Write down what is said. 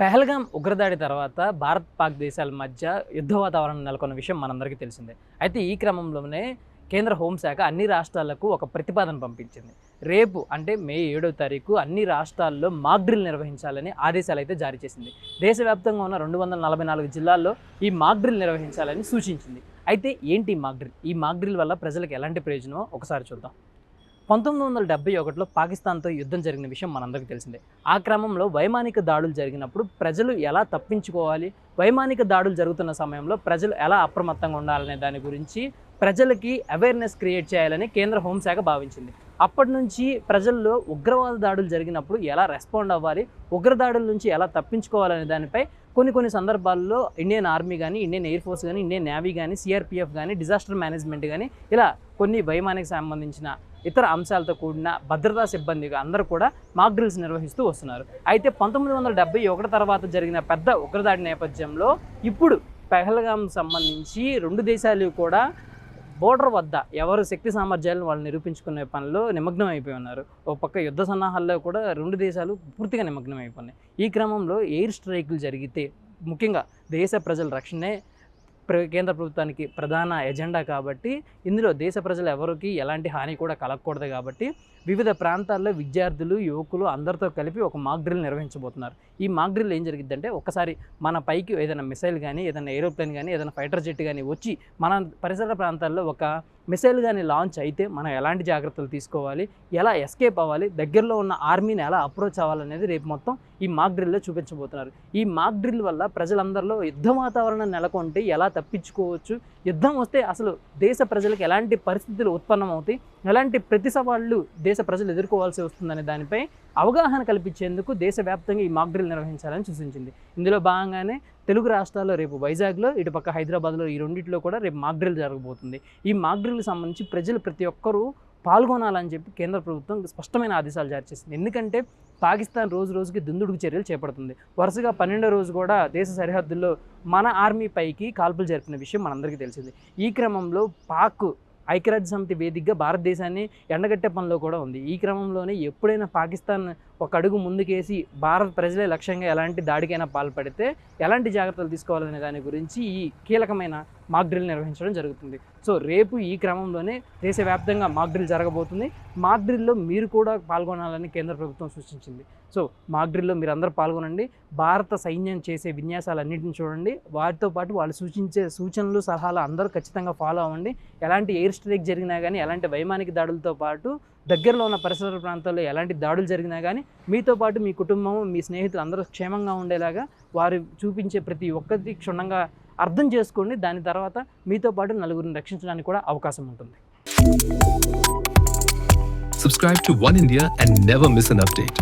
పెహల్గాం ఉగ్రదాడి తర్వాత భారత్ పాక్ దేశాల మధ్య యుద్ధ వాతావరణం నెలకొన్న విషయం మనందరికీ తెలిసిందే. అయితే ఈ క్రమంలోనే కేంద్ర హోంశాఖ అన్ని రాష్ట్రాలకు ఒక ప్రతిపాదన పంపించింది. రేపు అంటే మే ఏడో తారీఖు అన్ని రాష్ట్రాల్లో మాక్ డ్రిల్ నిర్వహించాలని ఆదేశాలు అయితే జారీ చేసింది. దేశవ్యాప్తంగా ఉన్న రెండు వందల నలభై నాలుగు జిల్లాల్లో ఈ మాక్ డ్రిల్ నిర్వహించాలని సూచించింది. అయితే ఏంటి ఈ మాక్ డ్రిల్? ఈ మాక్ డ్రిల్ వల్ల ప్రజలకు ఎలాంటి ప్రయోజనమో ఒకసారి చూద్దాం. పంతొమ్మిది వందల డెబ్బై ఒకటిలో పాకిస్తాన్తో యుద్ధం జరిగిన విషయం మనందరికీ తెలిసిందే. ఆ క్రమంలో వైమానిక దాడులు జరిగినప్పుడు ప్రజలు ఎలా తప్పించుకోవాలి? వైమానిక దాడులు జరుగుతున్న సమయంలో ప్రజలు ఎలా అప్రమత్తంగా ఉండాలనే దాని గురించి ప్రజలకి అవేర్నెస్ క్రియేట్ చేయాలని కేంద్ర హోంశాఖ భావించింది. అప్పటి నుంచి ప్రజల్లో ఉగ్రవాద దాడులు జరిగినప్పుడు ఎలా రెస్పాండ్ అవ్వాలి? ఉగ్రదాడుల నుంచి ఎలా తప్పించుకోవాలనే దానిపై కొన్ని కొన్ని సందర్భాల్లో ఇండియన్ ఆర్మీ కానీ ఇండియన్ ఎయిర్ ఫోర్స్ కానీ ఇండియన్ నేవీ కానీ సిఆర్పిఎఫ్ కానీ డిజాస్టర్ మేనేజ్మెంట్ కానీ ఇలా కొన్ని వైమానిక సంబంధించిన ఇతర అంశాలతో కూడిన భద్రతా సిబ్బందిగా అందరూ కూడా మాక్ డ్రిల్స్ నిర్వహిస్తూ వస్తున్నారు. అయితే పంతొమ్మిది వందల డెబ్బై ఒకటి తర్వాత జరిగిన పెద్ద ఉగ్రదాడి నేపథ్యంలో ఇప్పుడు పెహల్గాం సంబంధించి రెండు దేశాలు కూడా బోర్డర్ వద్ద ఎవరు శక్తి సామర్థ్యాలను వాళ్ళు నిరూపించుకునే పనిలో నిమగ్నం అయిపోయి ఉన్నారు. ఒక పక్క యుద్ధ సన్నాహాల్లో కూడా రెండు దేశాలు పూర్తిగా నిమగ్నం అయిపోయినాయి ఈ క్రమంలో ఎయిర్ స్ట్రైకులు జరిగితే ముఖ్యంగా దేశ ప్రజల రక్షణే కేంద్ర ప్రభుత్వానికి ప్రధాన ఎజెండా కాబట్టి ఇందులో దేశ ప్రజలు ఎవరికి ఎలాంటి హాని కూడా కలగకూడదు కాబట్టి వివిధ ప్రాంతాల్లో విద్యార్థులు యువకులు అందరితో కలిపి ఒక మాక్ డ్రిల్ నిర్వహించబోతున్నారు. ఈ మాక్ డ్రిల్ ఏం జరిగిద్దంటే ఒకసారి మన పైకి ఏదైనా మిసైల్ కానీ ఏదైనా ఏరోప్లేన్ కానీ ఏదైనా ఫైటర్ జెట్ కానీ వచ్చి మన పరిసర ప్రాంతాల్లో ఒక మిసైల్ కానీ లాంచ్ అయితే మనం ఎలాంటి జాగ్రత్తలు తీసుకోవాలి? ఎలా ఎస్కేప్ అవ్వాలి? దగ్గరలో ఉన్న ఆర్మీని ఎలా అప్రోచ్ అవ్వాలనేది రేపు మొత్తం ఈ మాక్ డ్రిల్లో చూపించబోతున్నారు. ఈ మాక్ డ్రిల్ వల్ల ప్రజలందరిలో యుద్ధ వాతావరణం నెలకొంటే ఎలా తప్పించుకోవచ్చు? యుద్ధం వస్తే అసలు దేశ ప్రజలకు ఎలాంటి పరిస్థితులు ఉత్పన్నమవుతాయి ఎలాంటి ప్రతి సవాళ్ళు దేశ ప్రజలు ఎదుర్కోవాల్సి వస్తుందనే దానిపై అవగాహన కల్పించేందుకు దేశవ్యాప్తంగా ఈ మాక్ డ్రిల్ నిర్వహించాలని సూచించింది. ఇందులో భాగంగానే తెలుగు రాష్ట్రాల్లో రేపు వైజాగ్లో ఇటుపక్క హైదరాబాద్లో ఈ రెండింటిలో కూడా రేపు మాక్ డ్రిల్ జరగబోతుంది. ఈ మాక్ డ్రిల్కి సంబంధించి ప్రజలు ప్రతి ఒక్కరూ పాల్గొనాలని చెప్పి కేంద్ర ప్రభుత్వం స్పష్టమైన ఆదేశాలు జారీ చేసింది. ఎందుకంటే పాకిస్తాన్ రోజు రోజుకి దుందుడుకు చర్యలు చేపడుతుంది. వరుసగా పన్నెండో రోజు కూడా దేశ సరిహద్దుల్లో మన ఆర్మీ పైకి కాల్పులు జరిపిన విషయం మనందరికీ తెలిసింది. ఈ క్రమంలో పాక్ ఐక్యరాజ్య సమితి వేదికగా భారతదేశాన్ని ఎండగట్టే పనిలో కూడా ఉంది. ఈ క్రమంలోనే ఎప్పుడైనా పాకిస్తాన్ ఒక అడుగు ముందుకేసి భారత ప్రజలే లక్ష్యంగా ఎలాంటి దాడికైనా పాల్పడితే ఎలాంటి జాగ్రత్తలు తీసుకోవాలనే దాని గురించి ఈ కీలకమైన మాక్ డ్రిల్ నిర్వహించడం జరుగుతుంది. సో రేపు ఈ క్రమంలోనే దేశవ్యాప్తంగా మాక్ డ్రిల్ జరగబోతుంది. మాక్ డ్రిల్లో మీరు కూడా పాల్గొనాలని కేంద్ర ప్రభుత్వం సూచించింది. సో మాక్ డ్రిల్లో మీరు అందరూ పాల్గొనండి. భారత సైన్యం చేసే విన్యాసాలన్నింటిని చూడండి. వాటితో పాటు వాళ్ళు సూచించే సూచనలు సలహాలు అందరూ ఖచ్చితంగా ఫాలో అవ్వండి. ఎలాంటి ఎయిర్ స్ట్రైక్ జరిగినా కానీ ఎలాంటి వైమానిక దాడులతో పాటు దగ్గరలో ఉన్న పరిసర ప్రాంతాల్లో ఎలాంటి దాడులు జరిగినా కానీ మీతో పాటు మీ కుటుంబం మీ స్నేహితులు అందరూ క్షేమంగా ఉండేలాగా వారు చూపించే ప్రతి ఒక్కటి క్షుణ్ణంగా అర్థం చేసుకోండి దాని తర్వాత మీతో పాటు నలుగురిని రక్షించడానికి కూడా అవకాశం ఉంటుంది Subscribe to One India and never miss an update.